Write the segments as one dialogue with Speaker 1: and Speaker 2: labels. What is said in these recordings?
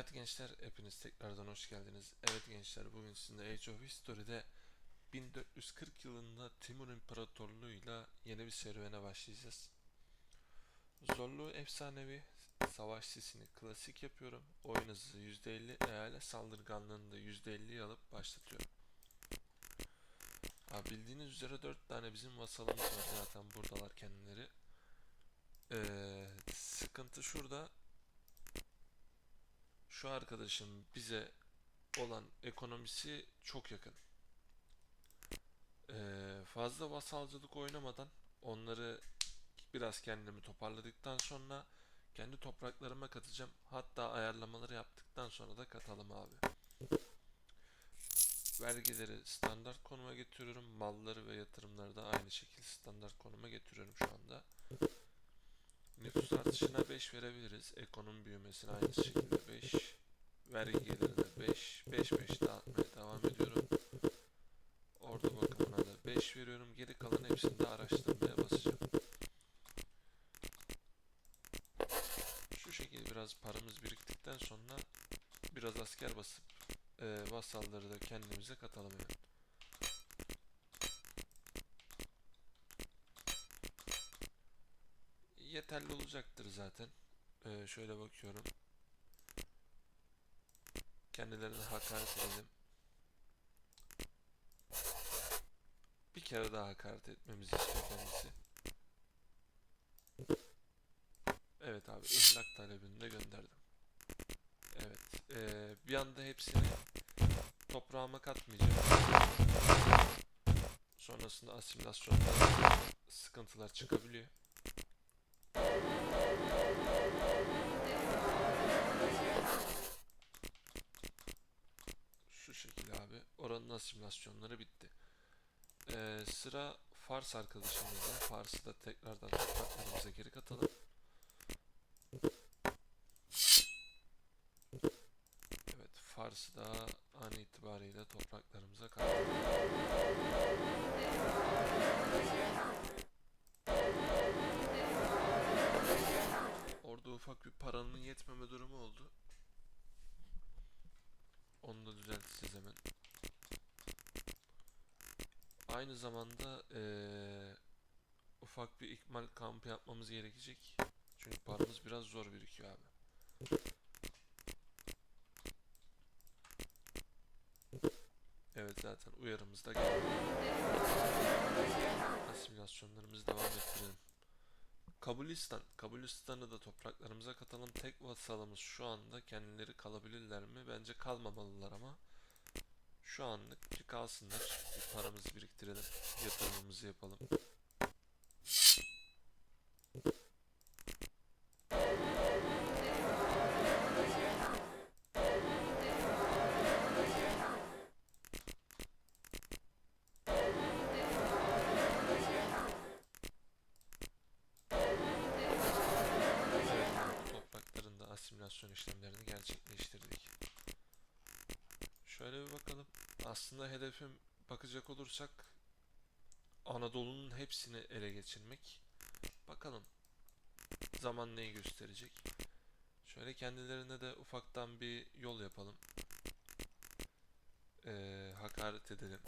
Speaker 1: Evet gençler hepiniz tekrardan hoş geldiniz. Evet gençler bugün sizinle Age of History'de 1440 yılında Timur İmparatorluğu'yla yeni bir serüvene başlayacağız. Zorluğu efsanevi, savaş sesini klasik yapıyorum. Oyun hızı %50, eyalet saldırganlığını da %50 alıp başlatıyorum. Abi bildiğiniz üzere 4 tane bizim vasalımız var zaten buradalar kendileri. Ee, sıkıntı şurada şu arkadaşın bize olan ekonomisi çok yakın. Ee, fazla vasalcılık oynamadan onları biraz kendimi toparladıktan sonra kendi topraklarıma katacağım. Hatta ayarlamaları yaptıktan sonra da katalım abi. Vergileri standart konuma getiriyorum. Malları ve yatırımları da aynı şekilde standart konuma getiriyorum şu anda. Nüfus artışına 5 verebiliriz. Ekonomi büyümesine aynı şekilde 5. Vergi gelirine 5. 5 5 dağıtmaya devam ediyorum. Ordu bakımına da 5 veriyorum. Geri kalan hepsini de araştırmaya basacağım. Şu şekilde biraz paramız biriktikten sonra biraz asker basıp e, vasalları da kendimize katalım yani. Yeterli olacaktır zaten. Ee, şöyle bakıyorum. Kendilerine hakaret edelim. Bir kere daha hakaret etmemizi istiyor kendisi. Evet abi ihlak talebini de gönderdim. Evet. ee, bir anda hepsini toprağıma katmayacağım. Sonrasında asimilasyonda sıkıntılar çıkabiliyor. Şu şekilde abi. Oranın asimilasyonları bitti. Ee, sıra Fars arkadaşımızda. Fars'ı da tekrardan topraklarımıza geri katalım. Evet Fars'ı da an itibariyle topraklarımıza katalım. Orada ufak bir paranın yetmeme durumu oldu. Onu da düzelteceğiz hemen. Aynı zamanda eee, ufak bir ikmal kampı yapmamız gerekecek. Çünkü paramız biraz zor birikiyor abi. Evet zaten uyarımız da geldi. Asimilasyonlarımızı devam ettirelim. Kabulistan. Kabulistan'ı da topraklarımıza katalım. Tek vasalımız şu anda kendileri kalabilirler mi? Bence kalmamalılar ama şu anlık bir kalsınlar. Bir paramızı biriktirelim. Yatırımımızı yapalım. Aslında hedefim bakacak olursak Anadolu'nun hepsini ele geçirmek. Bakalım zaman neyi gösterecek. Şöyle kendilerine de ufaktan bir yol yapalım. Ee, hakaret edelim.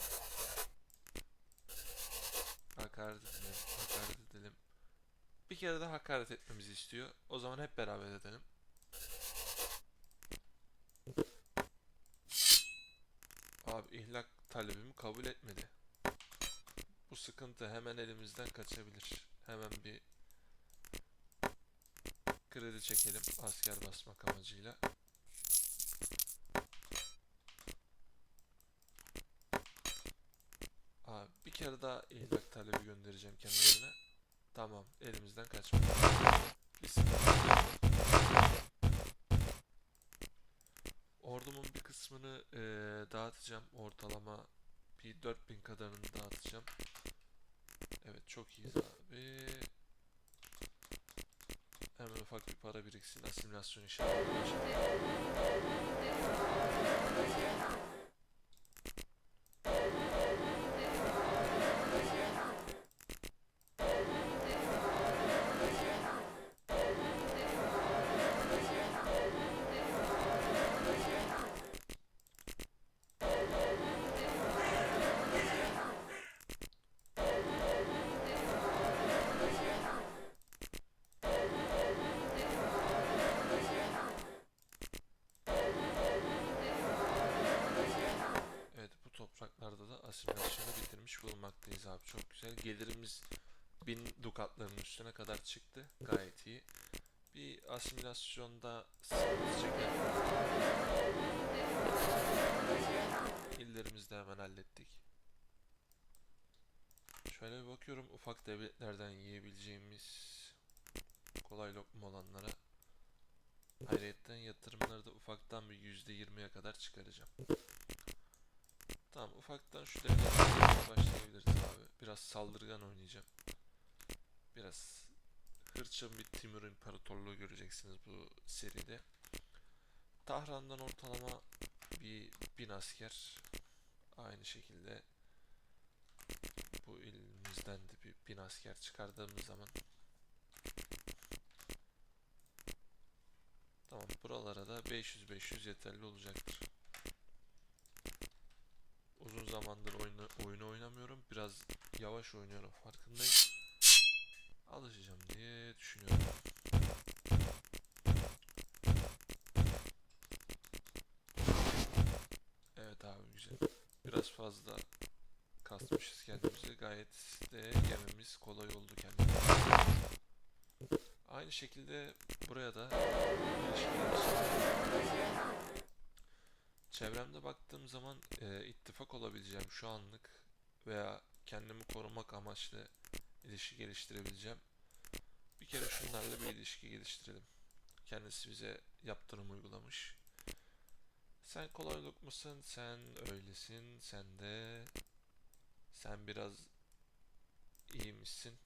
Speaker 1: Hakaret edelim. Hakaret edelim. Bir kere de hakaret etmemizi istiyor. O zaman hep beraber edelim. Abi ihlak talebimi kabul etmedi. Bu sıkıntı hemen elimizden kaçabilir. Hemen bir kredi çekelim asker basmak amacıyla. Abi bir kere daha ihlak talebi göndereceğim kendilerine. Tamam elimizden kaçmadı. Bir Ordumun bir kısmını eee, dağıtacağım. Ortalama bir 4000 kadarını dağıtacağım. Evet çok iyiyiz abi. Hemen ufak bir para biriksin. Asimilasyon işlemleri başlayalım. bulunmaktayız abi. Çok güzel. Gelirimiz 1000 dukatların üstüne kadar çıktı. Gayet iyi. Bir asimilasyonda sıkıntı çeken illerimizi de hemen hallettik. Şöyle bir bakıyorum ufak devletlerden yiyebileceğimiz kolay lokma olanlara. Ayrıyetten yatırımları da ufaktan bir %20'ye kadar çıkaracağım. Tamam ufaktan şu devletlerle başlayabiliriz abi. Biraz saldırgan oynayacağım. Biraz hırçın bir Timur İmparatorluğu göreceksiniz bu seride. Tahran'dan ortalama bir bin asker. Aynı şekilde bu ilimizden de bir bin asker çıkardığımız zaman Tamam buralara da 500-500 yeterli olacaktır. Uzun zamandır oyunu, oyunu oynamıyorum. Biraz yavaş oynuyorum farkındayım. Alışacağım diye düşünüyorum. Evet abi güzel. Biraz fazla kasmışız kendimizi. Gayet de yememiz kolay oldu kendimize. Aynı şekilde buraya da çevremde baktığım zaman e, ittifak olabileceğim şu anlık veya kendimi korumak amaçlı ilişki geliştirebileceğim. Bir kere şunlarla bir ilişki geliştirelim. Kendisi bize yaptırım uygulamış. Sen kolaylık mısın? Sen öylesin. Sen de sen biraz iyiymişsin.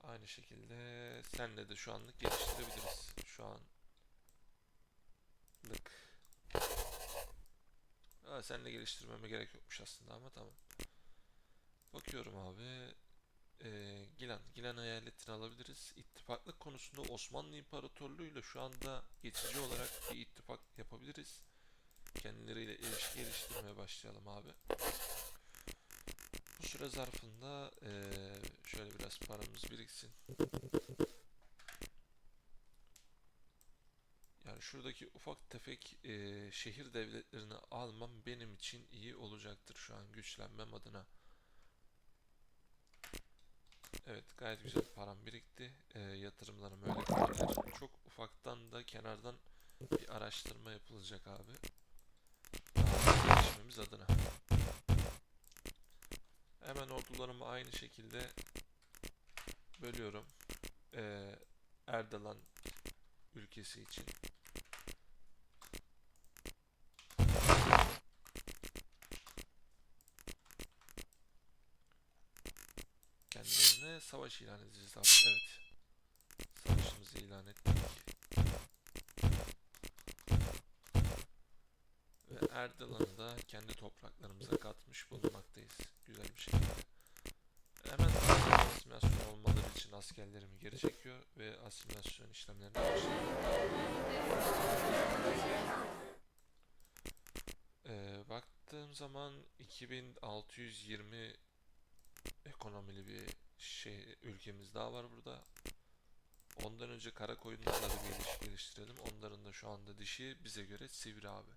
Speaker 1: Aynı şekilde senle de şu anlık geliştirebiliriz. Şu anlık. Senle geliştirmeme gerek yokmuş aslında ama tamam. Bakıyorum abi. Ee, Gilan. Gilan eyaletini alabiliriz. İttifaklık konusunda Osmanlı İmparatorluğu ile şu anda geçici olarak bir ittifak yapabiliriz. Kendileriyle ilişki geliştirmeye başlayalım abi. Bu süre zarfında eee, şöyle biraz paramız biriksin. Şuradaki ufak tefek eee, şehir devletlerini almam benim için iyi olacaktır şu an güçlenmem adına. Evet gayet güzel param birikti. Eee, yatırımlarım öyle kalabilir. Çok ufaktan da kenardan bir araştırma yapılacak abi. Gelişmemiz adına. Hemen ordularımı aynı şekilde bölüyorum. Ee, Erdoğan ülkesi için. Kendilerine savaş ilan edeceğiz abi. Evet. Savaşımızı ilan ettik. Ve Erdoğan'ı da kendi topraklarımıza katmış bulunmaktayız. Güzel bir şekilde. Hemen asimilasyon olmaları için askerlerimi geri çekiyor ve asimilasyon işlemlerine. Ee, baktığım zaman 2620 ekonomili bir şey ülkemiz daha var burada. Ondan önce kara koyunlarla da bir ilişki geliştirelim. Onların da şu anda dişi bize göre sivri abi.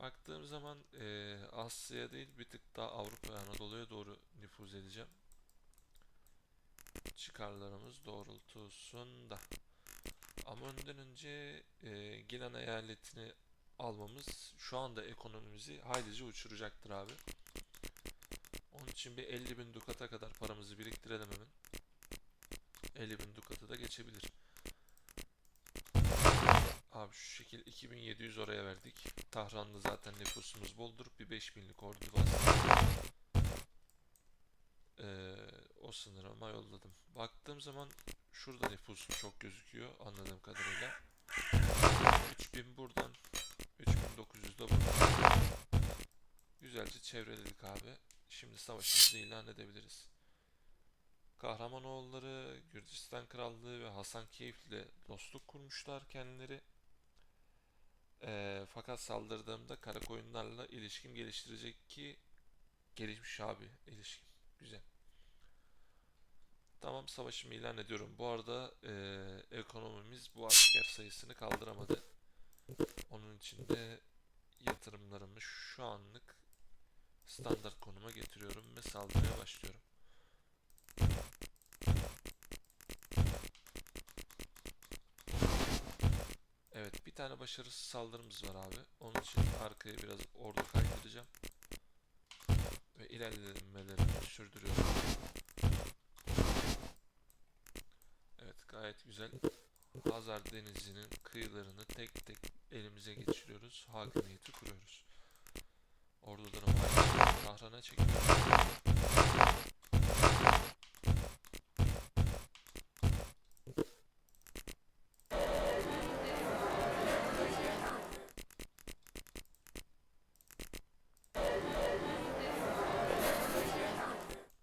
Speaker 1: Baktığım zaman eee Asya değil bir tık daha Avrupa Anadolu'ya doğru nüfuz edeceğim. Çıkarlarımız doğrultusunda. Ama önden önce eee Gilan eyaletini almamız şu anda ekonomimizi haylice uçuracaktır abi. Onun için bir 50 bin dukata kadar paramızı biriktirelim hemen. 50 bin dukatı da geçebilir. Abi şu şekil 2700 oraya verdik. Tahran'da zaten nüfusumuz boldur. Bir 5000'lik ordu bastım. Ee, o sınırıma yolladım. Baktığım zaman şurada nüfusum çok gözüküyor anladığım kadarıyla. 3000 buradan. 3900 de buradan. Güzelce çevreledik abi. Şimdi savaşımızı ilan edebiliriz. Kahramanoğulları Gürcistan Krallığı ve Hasan Keyif ile dostluk kurmuşlar kendileri. Ee, fakat saldırdığımda kara koyunlarla ilişkim geliştirecek ki gelişmiş abi ilişkim. Güzel. Tamam savaşımı ilan ediyorum. Bu arada ee, ekonomimiz bu asker sayısını kaldıramadı. Onun için de yatırımlarımı şu anlık standart konuma getiriyorum ve saldırıya başlıyorum. Evet, bir tane başarısız saldırımız var abi. Onun için arkaya biraz ordu kaydıracağım. Ve ilerlemelerimi sürdürüyorum. Evet, gayet güzel. Hazar Denizi'nin kıyılarını tek tek elimize geçiriyoruz. Hakimiyeti kuruyoruz. Ordularımı Tahran'a çekiyoruz.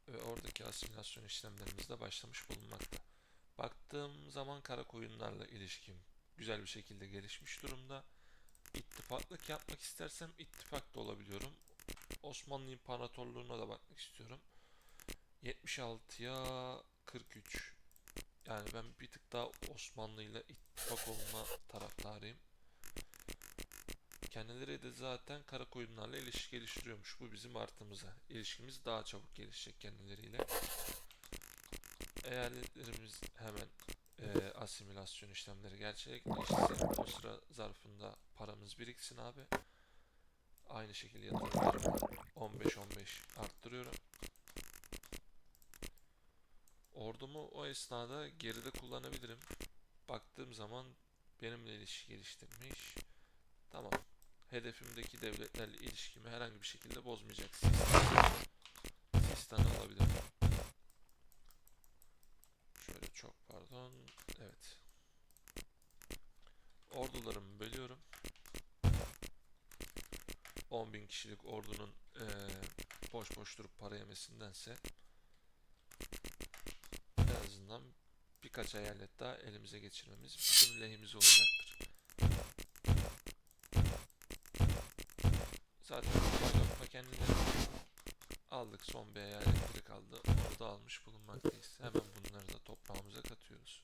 Speaker 1: ve oradaki asimilasyon işlemlerimiz de başlamış bulunmakta. Baktığım zaman kara koyunlarla ilişkim güzel bir şekilde gelişmiş durumda. İttifaklık yapmak istersem ittifak da olabiliyorum. Osmanlı İmparatorluğu'na da bakmak istiyorum. 76'ya 43. Yani ben bir tık daha Osmanlı ile ittifak olma taraftarıyım. Kendileri de zaten kara koyunlarla ilişki geliştiriyormuş. Bu bizim artımıza. İlişkimiz daha çabuk gelişecek kendileriyle. Eyaletlerimiz hemen e, asimilasyon işlemleri gerçekleştirsin. O sıra zarfında paramız biriksin abi. Aynı şekilde yatırımlarımı 15-15 arttırıyorum. Ordumu o esnada geride kullanabilirim. Baktığım zaman benimle ilişki geliştirmiş. Tamam. Hedefimdeki devletlerle ilişkimi herhangi bir şekilde bozmayacak sistem. Sistan'ı alabilirim. Şöyle çok pardon. Evet. Ordularımı bölüyorum. 10.000 kişilik ordunun eee, boş boş durup para yemesindense en azından birkaç eyalet daha elimize geçirmemiz bizim lehimize olacaktır. Zaten lokma kendileri aldık. Son bir eyaletleri kaldı. Onu da almış bulunmaktayız. Hemen bunları da toprağımıza katıyoruz.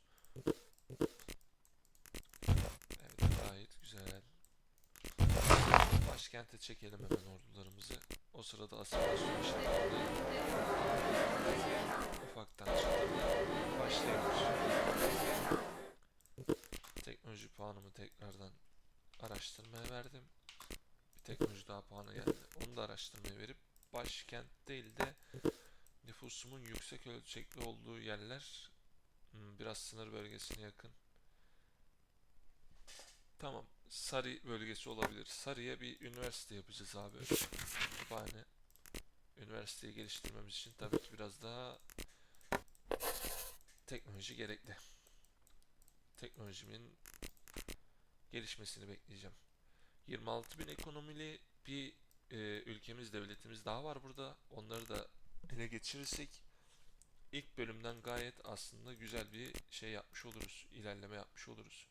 Speaker 1: Evet gayet güzel. Başkente çekelim hemen ordularımızı. O sırada asimilasyon işlemlerine ufaktan çıktığında başlayabilir. Teknoloji puanımı tekrardan araştırmaya verdim. Bir teknoloji daha puanı geldi. Onu da araştırmaya verip başkent değil de nüfusumun yüksek ölçekli olduğu yerler hmm, biraz sınır bölgesine yakın. Tamam. Sarı bölgesi olabilir. Sarı'ya bir üniversite yapacağız abi. Kütüphane. Üniversiteyi geliştirmemiz için tabii ki biraz daha teknoloji gerekli. Teknolojimin gelişmesini bekleyeceğim. 26 bin ekonomili bir e, ülkemiz, devletimiz daha var burada. Onları da ele geçirirsek ilk bölümden gayet aslında güzel bir şey yapmış oluruz. ilerleme yapmış oluruz.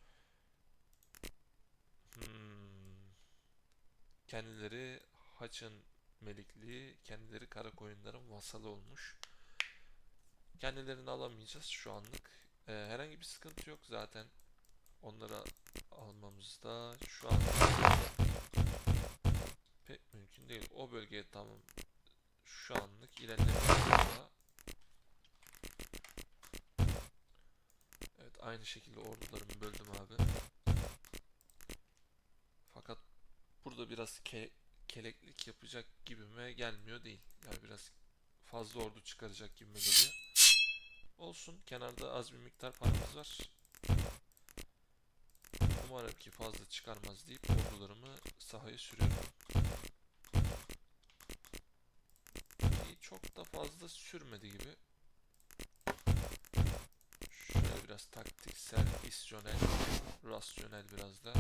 Speaker 1: Hmm. Kendileri Haç'ın melikliği, kendileri kara koyunların vasalı olmuş. Kendilerini alamayacağız şu anlık. Ee, herhangi bir sıkıntı yok zaten. Onları almamızda şu an pek mümkün değil. O bölgeye tamam şu anlık ilerlemiyoruz. Aynı şekilde ordularımı böldüm abi. Fakat burada biraz ke keleklik yapacak gibime gelmiyor değil. Yani biraz fazla ordu çıkaracak gibime geliyor. Olsun kenarda az bir miktar paramız var. Umarım ki fazla çıkarmaz deyip ordularımı sahaya sürüyorum. Çok da fazla sürmedi gibi. Şöyle biraz taktiksel, isyonel, rasyonel biraz da.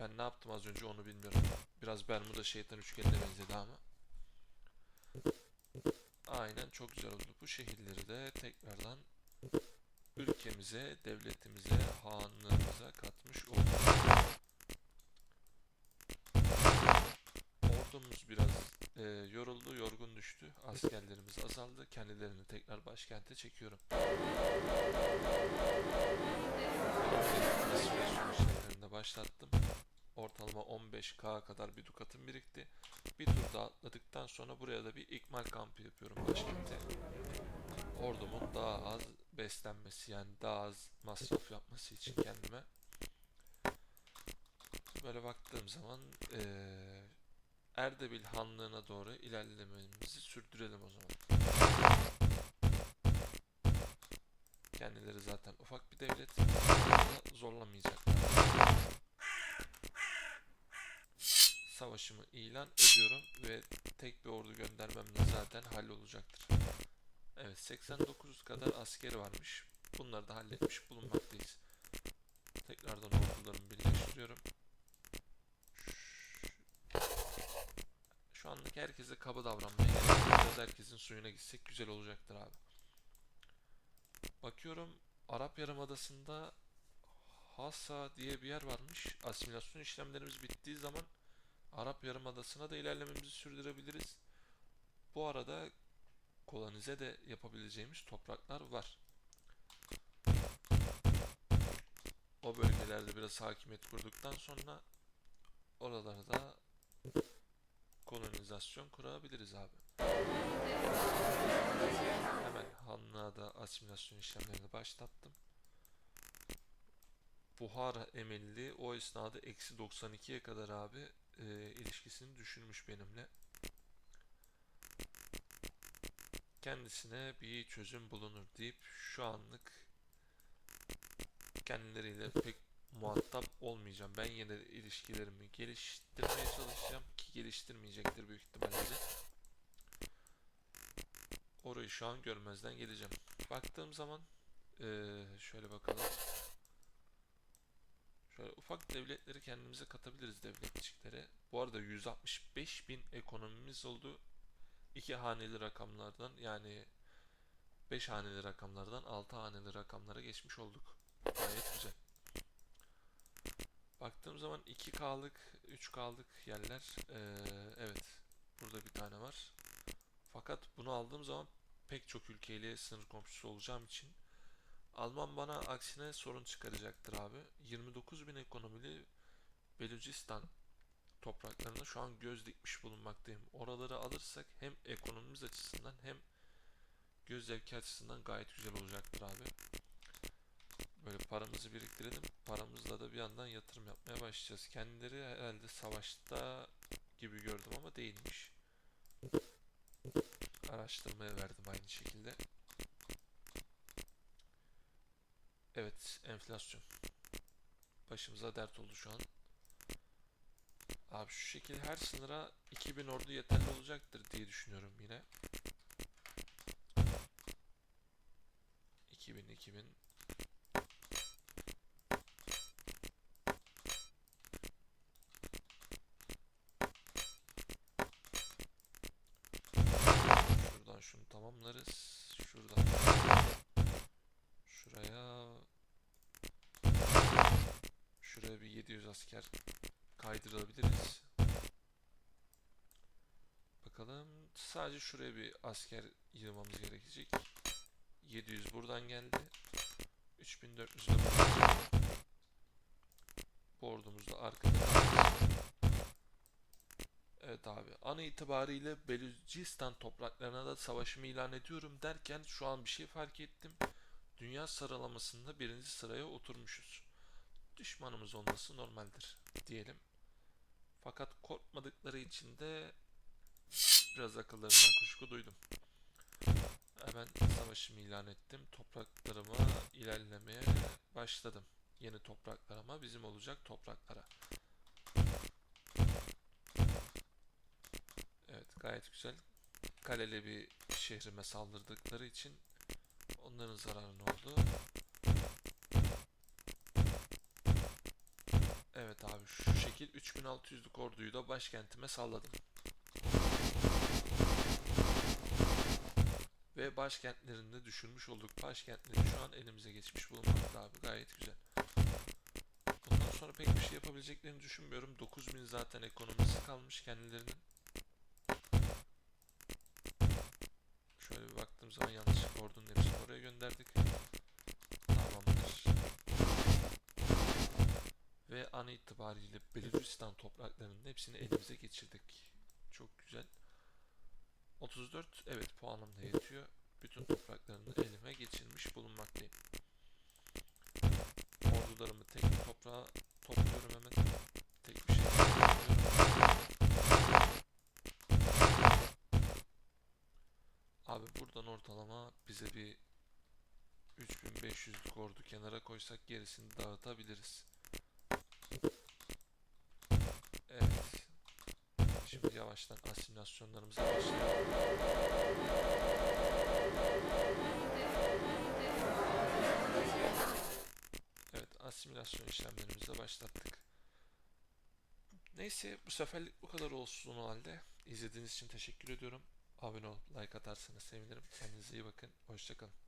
Speaker 1: Ben ne yaptım az önce onu bilmiyorum. Biraz Bermuda şeytan üçgenine benzedi ama. Aynen çok güzel oldu. Bu şehirleri de tekrardan ülkemize, devletimize, hanlığımıza katmış olduk. Ordumuz biraz e, yoruldu, yorgun düştü. Askerlerimiz azaldı. Kendilerini tekrar başkente çekiyorum. Asimilasyon işlemlerini de başlattım. ortalama 15k kadar bir dukatım birikti. Bir tur daha atladıktan sonra buraya da bir ikmal kampı yapıyorum başkentte. Ordumun daha az beslenmesi yani daha az masraf yapması için kendime. Böyle baktığım zaman eee Erdebil Hanlığı'na doğru ilerlememizi sürdürelim o zaman. Kendileri zaten ufak bir devlet. fazla Zorlamayacaklar. Savaşımı ilan ediyorum ve tek bir ordu göndermemle zaten hallolacaktır. Evet 89 kadar askeri varmış. Bunları da halletmiş bulunmaktayız. Tekrardan ordularımı birleştiriyorum. Şu anlık herkese kaba davranmaya gerek herkesin suyuna gitsek güzel olacaktır abi. Bakıyorum Arap Yarımadası'nda Hassa diye bir yer varmış. Asimilasyon işlemlerimiz bittiği zaman Arap Yarımadası'na da ilerlememizi sürdürebiliriz. Bu arada kolonize de yapabileceğimiz topraklar var. O bölgelerde biraz hakimiyet kurduktan sonra oralarda kolonizasyon kurabiliriz abi. Hemen Hanlığa asimilasyon işlemlerini başlattım. Buhara emelli o esnada eksi 92'ye kadar abi e, ilişkisini düşürmüş benimle. Kendisine bir çözüm bulunur deyip şu anlık kendileriyle pek muhatap olmayacağım. Ben yine ilişkilerimi geliştirmeye çalışacağım geliştirmeyecektir büyük ihtimalle. Orayı şu an görmezden geleceğim. Baktığım zaman eee, şöyle bakalım. Şöyle ufak devletleri kendimize katabiliriz devletçiklere. Bu arada 165 bin ekonomimiz oldu. İki haneli rakamlardan yani 5 haneli rakamlardan 6 haneli rakamlara geçmiş olduk. Gayet güzel. Baktığım zaman 2K'lık, 3K'lık yerler. eee, evet. Burada bir tane var. Fakat bunu aldığım zaman pek çok ülkeyle sınır komşusu olacağım için Alman bana aksine sorun çıkaracaktır abi. 29 bin ekonomili Belucistan topraklarına şu an göz dikmiş bulunmaktayım. Oraları alırsak hem ekonomimiz açısından hem göz zevki açısından gayet güzel olacaktır abi. Paramızı biriktirelim. Paramızla da bir yandan yatırım yapmaya başlayacağız. Kendileri herhalde savaşta gibi gördüm ama değilmiş. Araştırmaya verdim aynı şekilde. Evet, enflasyon. Başımıza dert oldu şu an. Abi şu şekil her sınıra 2000 ordu yeterli olacaktır diye düşünüyorum yine. 2000 2000 tamamlarız. Şuradan şuraya şuraya bir 700 asker kaydırabiliriz. Bakalım sadece şuraya bir asker yığmamız gerekecek. 700 buradan geldi. 3400 de buradan geldi. Bu ordumuz da arkada. Evet abi. An itibariyle Belucistan topraklarına da savaşımı ilan ediyorum derken şu an bir şey fark ettim. Dünya sıralamasında birinci sıraya oturmuşuz. Düşmanımız olması normaldir diyelim. Fakat korkmadıkları için de biraz akıllarından kuşku duydum. Hemen savaşımı ilan ettim. Topraklarıma ilerlemeye başladım. Yeni topraklarıma bizim olacak topraklara. Evet gayet güzel. Kaleli bir şehrime saldırdıkları için onların zararı ne oldu? Evet abi şu şekil 3600'lük orduyu da başkentime salladım. Ve başkentlerinde düşürmüş olduk. Başkentleri şu an elimize geçmiş bulunmakta abi. Gayet güzel. Bundan sonra pek bir şey yapabileceklerini düşünmüyorum. 9000 zaten ekonomisi kalmış kendilerinin. Baktığım zaman yanlışlıkla ordunun hepsini oraya gönderdik. Tamamdır. Ve an itibariyle Belucistan topraklarının hepsini elimize geçirdik. Çok güzel. 34 evet puanım da yetiyor. Bütün topraklarını elime geçirmiş bulunmaktayım. Ordularımı tek toprağa topluyorum hemen. Tek bir şey. Abi buradan ortalama bize bir 3500'lük ordu kenara koysak gerisini dağıtabiliriz. Evet. Şimdi yavaştan asimilasyonlarımıza başlayalım. Evet, asimilasyon işlemlerimizi başlattık. Neyse, bu seferlik bu kadar olsun o halde. İzlediğiniz için teşekkür ediyorum. Abone olup like atarsanız sevinirim. Kendinize iyi bakın. Hoşçakalın.